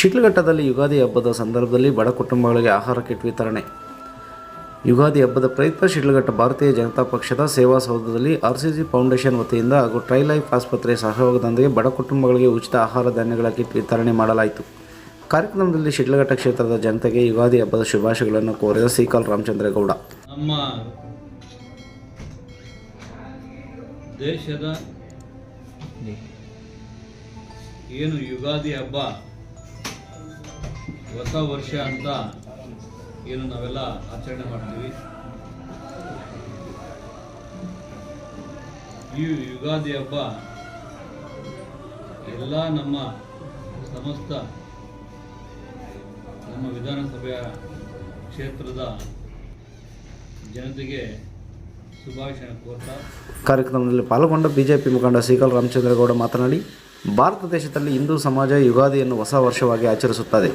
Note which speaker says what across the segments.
Speaker 1: ಶಿಡ್ಲಘಟ್ಟದಲ್ಲಿ ಯುಗಾದಿ ಹಬ್ಬದ ಸಂದರ್ಭದಲ್ಲಿ ಬಡ ಕುಟುಂಬಗಳಿಗೆ ಆಹಾರ ಕಿಟ್ ವಿತರಣೆ. ಯುಗಾದಿ ಹಬ್ಬದ ಪ್ರಯುಕ್ತ ಶಿಡ್ಲಘಟ್ಟ ಭಾರತೀಯ ಜನತಾ ಪಕ್ಷದ ಸೇವಾ ಸೌಧದಲ್ಲಿ ಆರ್ಸಿಸಿ ಫೌಂಡೇಶನ್ ವತಿಯಿಂದ ಹಾಗೂ ಟ್ರೈ ಲೈಫ್ ಆಸ್ಪತ್ರೆ ಸಹಯೋಗದೊಂದಿಗೆ ಬಡ ಕುಟುಂಬಗಳಿಗೆ ಉಚಿತ ಆಹಾರ ಧಾನ್ಯಗಳ ಕಿಟ್ ವಿತರಣೆ ಮಾಡಲಾಯಿತು. ಕಾರ್ಯಕ್ರಮದಲ್ಲಿ ಶಿಡ್ಲಘಟ್ಟ ಕ್ಷೇತ್ರದ ಜನತೆಗೆ ಯುಗಾದಿ ಹಬ್ಬದ ಶುಭಾಶಯಗಳನ್ನು ಕೋರಿದ ಸಿಕಾಲ್ ರಾಮಚಂದ್ರೇಗೌಡ.
Speaker 2: ನಮ್ಮ ದೇಶದ ಏನು ಯುಗಾದಿ ಹಬ್ಬ ಹೊಸ ವರ್ಷ ಅಂತ ಏನು ನಾವೆಲ್ಲ ಆಚರಣೆ ಮಾಡ್ತೀವಿ. ಈ ಯುಗಾದಿ ಹಬ್ಬ ಎಲ್ಲ ನಮ್ಮ ಸಮಸ್ತ ನಮ್ಮ ವಿಧಾನಸಭೆಯ ಕ್ಷೇತ್ರದ ಜನತೆಗೆ ಶುಭಾಶಯ ಕೋರ್ತಾ.
Speaker 1: ಕಾರ್ಯಕ್ರಮದಲ್ಲಿ ಪಾಲ್ಗೊಂಡ ಬಿಜೆಪಿ ಮುಖಂಡ ಸೀಕಲ್ ರಾಮಚಂದ್ರಗೌಡ ಮಾತನಾಡಿ ಭಾರತ ದೇಶದಲ್ಲಿ ಹಿಂದೂ ಸಮಾಜ ಯುಗಾದಿಯನ್ನು ಹೊಸ ವರ್ಷವಾಗಿ ಆಚರಿಸುತ್ತದೆ.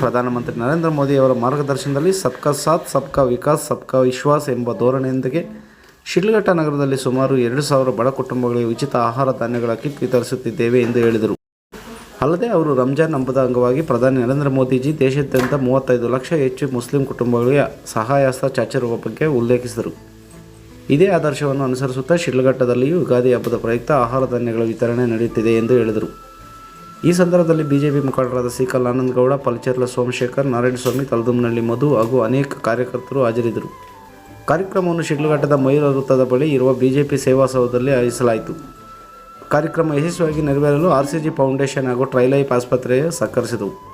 Speaker 1: ಪ್ರಧಾನಮಂತ್ರಿ ನರೇಂದ್ರ ಮೋದಿ ಅವರ ಮಾರ್ಗದರ್ಶನದಲ್ಲಿ ಸಬ್ಕಾ ಸಾಥ್, ಸಬ್ಕಾ ವಿಕಾಸ್, ಸಬ್ಕಾ ವಿಶ್ವಾಸ್ ಎಂಬ ಧೋರಣೆಯೊಂದಿಗೆ ಶಿಡ್ಲಘಟ್ಟ ನಗರದಲ್ಲಿ ಸುಮಾರು ಎರಡು ಸಾವಿರ ಬಡ ಕುಟುಂಬಗಳಿಗೆ ಉಚಿತ ಆಹಾರ ಧಾನ್ಯಗಳ ಕಿಟ್ ವಿತರಿಸುತ್ತಿದ್ದೇವೆ ಎಂದು ಹೇಳಿದರು. ಅಲ್ಲದೆ ಅವರು ರಂಜಾನ್ ಹಬ್ಬದ ಅಂಗವಾಗಿ ಪ್ರಧಾನಿ ನರೇಂದ್ರ ಮೋದಿಜಿ ದೇಶಾದ್ಯಂತ ಮೂವತ್ತೈದು ಲಕ್ಷ ಹೆಚ್ಚು ಮುಸ್ಲಿಂ ಕುಟುಂಬಗಳಿಗೆ ಸಹಾಯಹಸ್ತ ಚಾಚಿರುವ ಬಗ್ಗೆ ಉಲ್ಲೇಖಿಸಿದರು. ಇದೇ ಆದರ್ಶವನ್ನು ಅನುಸರಿಸುತ್ತಾ ಶಿಡ್ಲಘಟ್ಟದಲ್ಲಿಯೂ ಯುಗಾದಿ ಹಬ್ಬದ ಪ್ರಯುಕ್ತ ಆಹಾರ ಧಾನ್ಯಗಳ ವಿತರಣೆ ನಡೆಯುತ್ತಿದೆ ಎಂದು ಹೇಳಿದರು. ಈ ಸಂದರ್ಭದಲ್ಲಿ ಬಿಜೆಪಿ ಮುಖಂಡರಾದ ಸಿಕಲ್ ಆನಂದಗೌಡ, ಪಲ್ಚರ್ಲ ಸೋಮಶೇಖರ್, ನಾರಾಯಣಸ್ವಾಮಿ ತಲದುಮ್ನಳ್ಳಿ ಮಧು ಹಾಗೂ ಅನೇಕ ಕಾರ್ಯಕರ್ತರು ಹಾಜರಿದ್ದರು. ಕಾರ್ಯಕ್ರಮವನ್ನು ಶಿಡ್ಲಘಟ್ಟದ ಮಯೂರ ವೃತ್ತದ ಬಳಿ ಇರುವ ಬಿಜೆಪಿ ಸೇವಾ ಸೌಧದಲ್ಲಿ ಆಯೋಜಿಸಲಾಯಿತು. ಕಾರ್ಯಕ್ರಮ ಯಶಸ್ವಿಯಾಗಿ ನೆರವೇರಲು ಆರ್ಸಿಜಿ ಫೌಂಡೇಶನ್ ಹಾಗೂ ಟ್ರೈಲೈಫ್ ಆಸ್ಪತ್ರೆ ಸಹಕರಿಸಿದವು.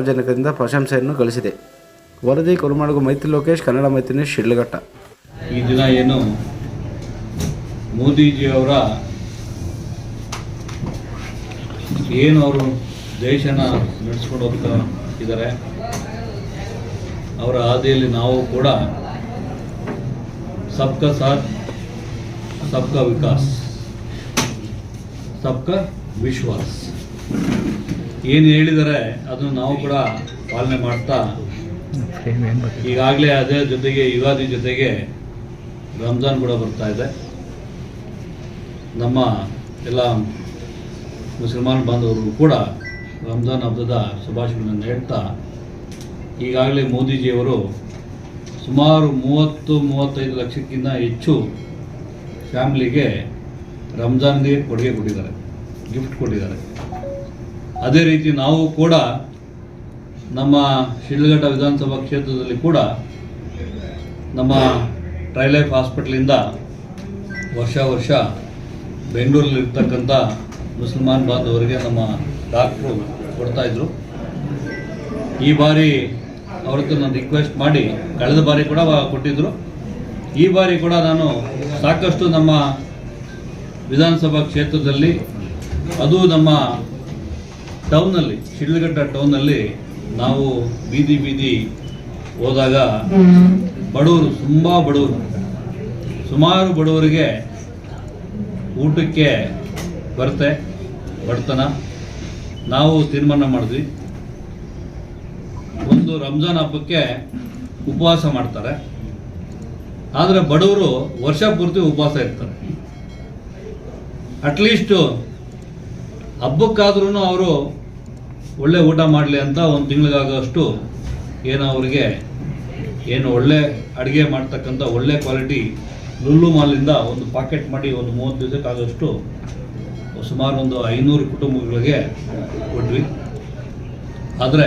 Speaker 1: ಸಾರ್ವಜನಿಕರಿಂದ ಪ್ರಶಂಸೆಯನ್ನು ಗಳಿಸಿದೆ. ವರದಿ ಕುರುಮಾಡುಗು ಮೈತ್ರಿ ಲೋಕೇಶ್, ಕನ್ನಡ ಮೈತ್ರಿ ಶಿಡ್ಲಘಟ್ಟ.
Speaker 2: ಈ ದಿನ ಏನು ಮೋದಿಜಿಯವರ ಏನು ಅವರು ದೇಶನ ನಡೆಸ್ಕೊಂಡು ಹೋಗ್ತಾ ಇದ್ದಾರೆ, ಅವರ ಹಾದಿಯಲ್ಲಿ ನಾವು ಕೂಡ ಸಬ್ಕಾ ಸಾಥ್, ಸಬ್ಕಾ ವಿಕಾಸ್, ಸಬ್ಕಾ ವಿಶ್ವಾಸ್. ಏನು ಹೇಳಿದರೆ ಅದನ್ನು ನಾವು ಕೂಡ ಪಾಲನೆ ಮಾಡ್ತಾ ಈಗಾಗಲೇ ಅದೇ ಜೊತೆಗೆ, ಯುಗಾದಿ ಜೊತೆಗೆ ರಂಜಾನ್ ಕೂಡ ಬರ್ತಾ ಇದೆ. ನಮ್ಮ ಎಲ್ಲ ಮುಸಲ್ಮಾನ್ ಬಾಂಧವರು ಕೂಡ ರಂಜಾನ್ ಹಬ್ಬದ ಶುಭಾಶಯಗಳನ್ನು ಹೇಳ್ತಾ, ಈಗಾಗಲೇ ಮೋದಿಜಿಯವರು ಸುಮಾರು ಮೂವತ್ತು, ಮೂವತ್ತೈದು ಲಕ್ಷಕ್ಕಿಂತ ಹೆಚ್ಚು ಫ್ಯಾಮ್ಲಿಗೆ ರಂಜಾನ್ಗೆ ಕೊಡುಗೆ ಕೊಟ್ಟಿದ್ದಾರೆ ಗಿಫ್ಟ್ ಕೊಟ್ಟಿದ್ದಾರೆ. ಅದೇ ರೀತಿ ನಾವು ಕೂಡ ನಮ್ಮ ಶಿಡ್ಲಘಟ್ಟ ವಿಧಾನಸಭಾ ಕ್ಷೇತ್ರದಲ್ಲಿ ಕೂಡ ನಮ್ಮ ಟ್ರೈಲೈಫ್ ಹಾಸ್ಪಿಟ್ಲಿಂದ ವರ್ಷ ವರ್ಷ ಬೆಂಗಳೂರಲ್ಲಿರ್ತಕ್ಕಂಥ ಮುಸಲ್ಮಾನ್ ಬಾಂಧವರಿಗೆ ನಮ್ಮ ಡಾಕ್ಟ್ರು ಕೊಡ್ತಾಯಿದ್ರು ಈ ಬಾರಿ ಅವ್ರದ್ದು ನಾನು ರಿಕ್ವೆಸ್ಟ್ ಮಾಡಿ ಕಳೆದ ಬಾರಿ ಕೂಡ ಕೊಟ್ಟಿದ್ದರು ಈ ಬಾರಿ ಕೂಡ ನಾನು ಸಾಕಷ್ಟು ನಮ್ಮ ವಿಧಾನಸಭಾ ಕ್ಷೇತ್ರದಲ್ಲಿ ಅದು ನಮ್ಮ ಟೌನಲ್ಲಿ ಶಿಡ್ಲಘಟ್ಟ ಟೌನಲ್ಲಿ ನಾವು ಬೀದಿ ಬೀದಿ ಹೋದಾಗ ಬಡವರು ತುಂಬ ಬಡವರು. ಸುಮಾರು ಬಡವರಿಗೆ ಊಟಕ್ಕೆ ಬರುತ್ತೆ ಬಡತನ. ನಾವು ತೀರ್ಮಾನ ಮಾಡಿದ್ವಿ. ಒಂದು ರಂಜಾನ್ ಹಬ್ಬಕ್ಕೆ ಉಪವಾಸ ಮಾಡ್ತಾರೆ. ಆದರೆ ಬಡವರು ವರ್ಷ ಪೂರ್ತಿ ಉಪವಾಸ ಇರ್ತಾರೆ. ಅಟ್ಲೀಸ್ಟು ಹಬ್ಬಕ್ಕಾದ್ರೂ ಅವರು ಒಳ್ಳೆ ಊಟ ಮಾಡಲಿ ಅಂತ ಒಂದು ತಿಂಗಳಿಗಾಗೋಷ್ಟು ಏನು ಅವರಿಗೆ ಏನು ಒಳ್ಳೆ ಅಡುಗೆ ಮಾಡ್ತಕ್ಕಂಥ ಒಳ್ಳೆ ಕ್ವಾಲಿಟಿ ಲುಲ್ಲು ಮಾಲಿಂದ ಒಂದು ಪಾಕೆಟ್ ಮಾಡಿ ಒಂದು ಮೂವತ್ತು ದಿವಸಕ್ಕಾಗೋಷ್ಟು ಸುಮಾರು ಒಂದು ಐನೂರು ಕುಟುಂಬಗಳಿಗೆ ಕೊಟ್ವಿ. ಆದರೆ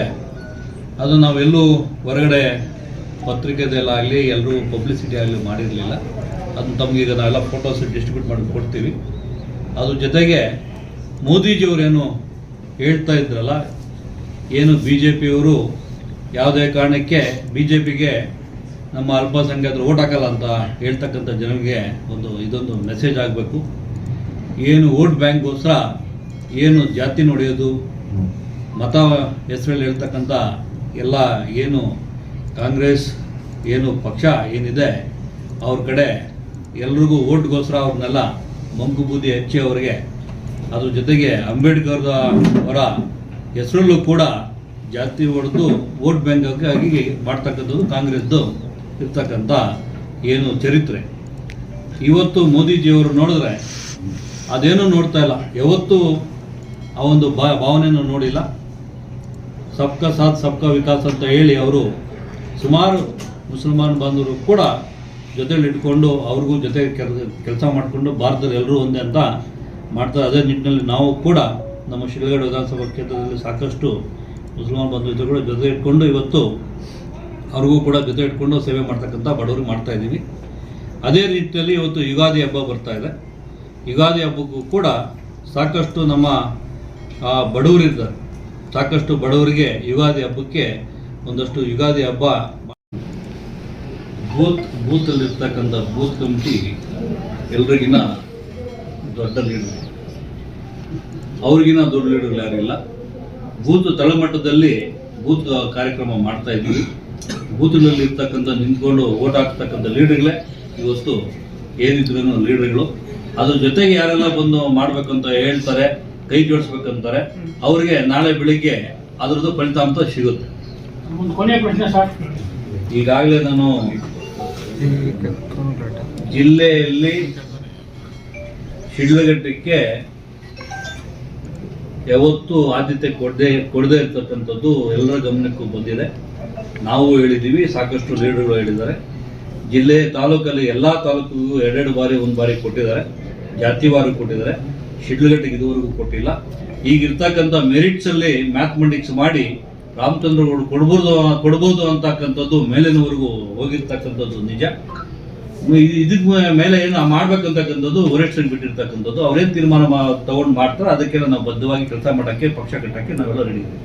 Speaker 2: ಅದು ನಾವೆಲ್ಲೂ ಹೊರಗಡೆ ಪತ್ರಿಕೆದಲ್ಲಾಗಲಿ ಎಲ್ಲರೂ ಪಬ್ಲಿಸಿಟಿ ಆಗಲಿ ಮಾಡಿರಲಿಲ್ಲ. ಅದನ್ನು ತಮಗೀಗ ನಾವೆಲ್ಲ ಫೋಟೋಸ್ ಡಿಸ್ಟ್ರಿಬ್ಯೂಟ್ ಮಾಡಿ ಕೊಡ್ತೀವಿ. ಅದ್ರ ಜೊತೆಗೆ ಮೋದಿಜಿಯವರೇನು ಹೇಳ್ತಾ ಇದ್ರಲ್ಲ, ಏನು ಬಿ ಜೆ ಪಿಯವರು ಯಾವುದೇ ಕಾರಣಕ್ಕೆ ಬಿ ಜೆ ಪಿಗೆ ನಮ್ಮ ಅಲ್ಪಸಂಖ್ಯಾತರು ಓಟ್ ಹಾಕಲ್ಲ ಅಂತ ಹೇಳ್ತಕ್ಕಂಥ ಜನರಿಗೆ ಒಂದು ಇದೊಂದು ಮೆಸೇಜ್ ಆಗಬೇಕು. ಏನು ವೋಟ್ ಬ್ಯಾಂಕ್ಗೋಸ್ಕರ ಏನು ಜಾತಿ ನೋಡಿಯೋದು, ಮತ ಹೆಸರಲ್ಲಿ ಹೇಳ್ತಕ್ಕಂಥ ಎಲ್ಲ ಏನು ಕಾಂಗ್ರೆಸ್, ಏನು ಪಕ್ಷ ಏನಿದೆ, ಅವ್ರ ಕಡೆ ಎಲ್ರಿಗೂ ಓಟ್ಗೋಸ್ಕರ ಅವ್ರನ್ನೆಲ್ಲ ಮಂಕು ಬೂದಿ ಹಚ್ಚಿ ಅವರಿಗೆ ಅದ್ರ ಜೊತೆಗೆ ಅಂಬೇಡ್ಕರ್ ಅವರ ಹೆಸರಲ್ಲೂ ಕೂಡ ಜಾತಿ ಹೊಡೆದು ವೋಟ್ ಬ್ಯಾಂಕ್ ಆಗಿ ಮಾಡ್ತಕ್ಕಂಥದ್ದು ಕಾಂಗ್ರೆಸ್ದು ಇರ್ತಕ್ಕಂಥ ಏನು ಚರಿತ್ರೆ. ಇವತ್ತು ಮೋದಿಜಿಯವರು ನೋಡಿದ್ರೆ ಅದೇನೂ ನೋಡ್ತಾ ಇಲ್ಲ. ಯಾವತ್ತೂ ಆ ಒಂದು ಭಾವನೆಯನ್ನು ನೋಡಿಲ್ಲ. ಸಬ್ಕಾ ಸಾಥ್, ಸಬ್ಕಾ ವಿಕಾಸ್ ಅಂತ ಹೇಳಿ ಅವರು ಸುಮಾರು ಮುಸಲ್ಮಾನ್ ಬಾಂಧವರು ಕೂಡ ಜೊತೆಲಿ ಇಟ್ಕೊಂಡು ಅವ್ರಿಗೂ ಜೊತೆ ಕೆಲಸ ಮಾಡಿಕೊಂಡು ಭಾರತದ ಎಲ್ಲರೂ ಒಂದೇ ಅಂತ ಮಾಡ್ತಾರೆ ಅದೇ ನಿಟ್ಟಿನಲ್ಲಿ ನಾವು ಕೂಡ ನಮ್ಮ ಶಿವಗಡ ವಿಧಾನಸಭಾ ಕ್ಷೇತ್ರದಲ್ಲಿ ಸಾಕಷ್ಟು ಮುಸಲ್ಮಾನ್ ಬಂಧುಗಳು ಜೊತೆ ಇಟ್ಕೊಂಡು ಇವತ್ತು ಅವ್ರಿಗೂ ಕೂಡ ಜೊತೆ ಇಟ್ಕೊಂಡು ಸೇವೆ ಮಾಡ್ತಕ್ಕಂಥ ಬಡವರಿಗೆ ಮಾಡ್ತಾ ಇದ್ದೀವಿ. ಅದೇ ರೀತಿಯಲ್ಲಿ ಇವತ್ತು ಯುಗಾದಿ ಹಬ್ಬ ಬರ್ತಾ ಇದೆ. ಯುಗಾದಿ ಹಬ್ಬಕ್ಕೂ ಕೂಡ ಸಾಕಷ್ಟು ನಮ್ಮ ಬಡವರಿದ್ದಾರೆ. ಸಾಕಷ್ಟು ಬಡವರಿಗೆ ಯುಗಾದಿ ಹಬ್ಬಕ್ಕೆ ಒಂದಷ್ಟು ಯುಗಾದಿ ಹಬ್ಬ ಬೂತ್, ಬೂತಲ್ಲಿರ್ತಕ್ಕಂಥ ಬೂತ್ ಕಮಿಟಿ ಎಲ್ರಿಗಿನ್ನ ದೊಡ್ಡ ಲೀಡರ್ ಅವ್ರಿಗಿನ ದೊಡ್ಡ ಲೀಡರ್ ಯಾರಿಲ್ಲ ಬೂತ್ ತಳಮಟ್ಟದಲ್ಲಿ ಬೂತ್ ಕಾರ್ಯಕ್ರಮ ಮಾಡ್ತಾ ಇದ್ದೀವಿ. ಬೂತ್ನಲ್ಲಿ ಇರ್ತಕ್ಕಂಥ ನಿಂತ್ಕೊಂಡು ಓಟ್ ಹಾಕ್ತಕ್ಕಂಥ ಲೀಡರ್ಗಳೇ ಇವತ್ತು ಏನಿದ್ರು ಲೀಡರ್ಗಳು ಅದ್ರ ಜೊತೆಗೆ ಯಾರೆಲ್ಲ ಬಂದು ಮಾಡ್ಬೇಕಂತ ಹೇಳ್ತಾರೆ ಕೈ ಜೋಡಿಸ್ಬೇಕಂತಾರೆ ಅವ್ರಿಗೆ ನಾಳೆ ಬೆಳಿಗ್ಗೆ ಅದ್ರದ್ದು ಫಲಿತಾಂಶ ಸಿಗುತ್ತೆ.
Speaker 3: ಒಂದು ಕೊನೆಯ ಪ್ರಶ್ನೆ ಸರ್.
Speaker 2: ಈಗಾಗಲೇ ನಾನು ಜಿಲ್ಲೆಯಲ್ಲಿ ಶಿಡ್ಲಘಟ್ಟಕ್ಕೆ ಯಾವತ್ತೂ ಆದ್ಯತೆ ಕೊಡದೆ, ಕೊಡದೇ ಇರ್ತಕ್ಕಂಥದ್ದು ಎಲ್ಲರ ಗಮನಕ್ಕೂ ಬಂದಿದೆ. ನಾವು ಹೇಳಿದ್ದೀವಿ, ಸಾಕಷ್ಟು ಲೀಡರ್ಗಳು ಹೇಳಿದ್ದಾರೆ. ಜಿಲ್ಲೆ ತಾಲೂಕಲ್ಲಿ ಎಲ್ಲ ತಾಲೂಕಿಗೂ ಎರಡೆರಡು ಬಾರಿ, ಒಂದು ಬಾರಿ ಕೊಟ್ಟಿದ್ದಾರೆ. ಜಾತಿವಾರು ಕೊಟ್ಟಿದ್ದಾರೆ. ಶಿಡ್ಲಘಟ್ಟಿಗೆ ಇದುವರೆಗೂ ಕೊಟ್ಟಿಲ್ಲ. ಈಗಿರ್ತಕ್ಕಂಥ ಮೆರಿಟ್ಸಲ್ಲಿ ಮ್ಯಾಥಮೆಟಿಕ್ಸ್ ಮಾಡಿ ರಾಮಚಂದ್ರಗೌಡ ಕೊಡ್ಬೋದು ಕೊಡ್ಬೋದು ಅಂತಕ್ಕಂಥದ್ದು ಮೇಲಿನವರೆಗೂ ಹೋಗಿರ್ತಕ್ಕಂಥದ್ದು ನಿಜ. ಇದ್- ಇದಕ್ ಮೇಲೆ ಏನು ಮಾಡ್ಬೇಕಂತಕ್ಕಂಥದ್ದು ವರಿಷ್ಠರಿಗೆ ಬಿಟ್ಟಿರ್ತಕ್ಕಂಥದ್ದು, ಅವ್ರೇನ್ ತೀರ್ಮಾನ ತಗೊಂಡ್ ಮಾಡ್ತಾರೆ ಅದಕ್ಕೆಲ್ಲ ನಾವು ಬದ್ಧವಾಗಿ ಕೆಲಸ ಮಾಡಕ್ಕೆ, ಪಕ್ಷ ಕಟ್ಟಕ್ಕೆ ನಾವೆಲ್ಲ ರೆಡಿ ಇದ್ದೀವಿ.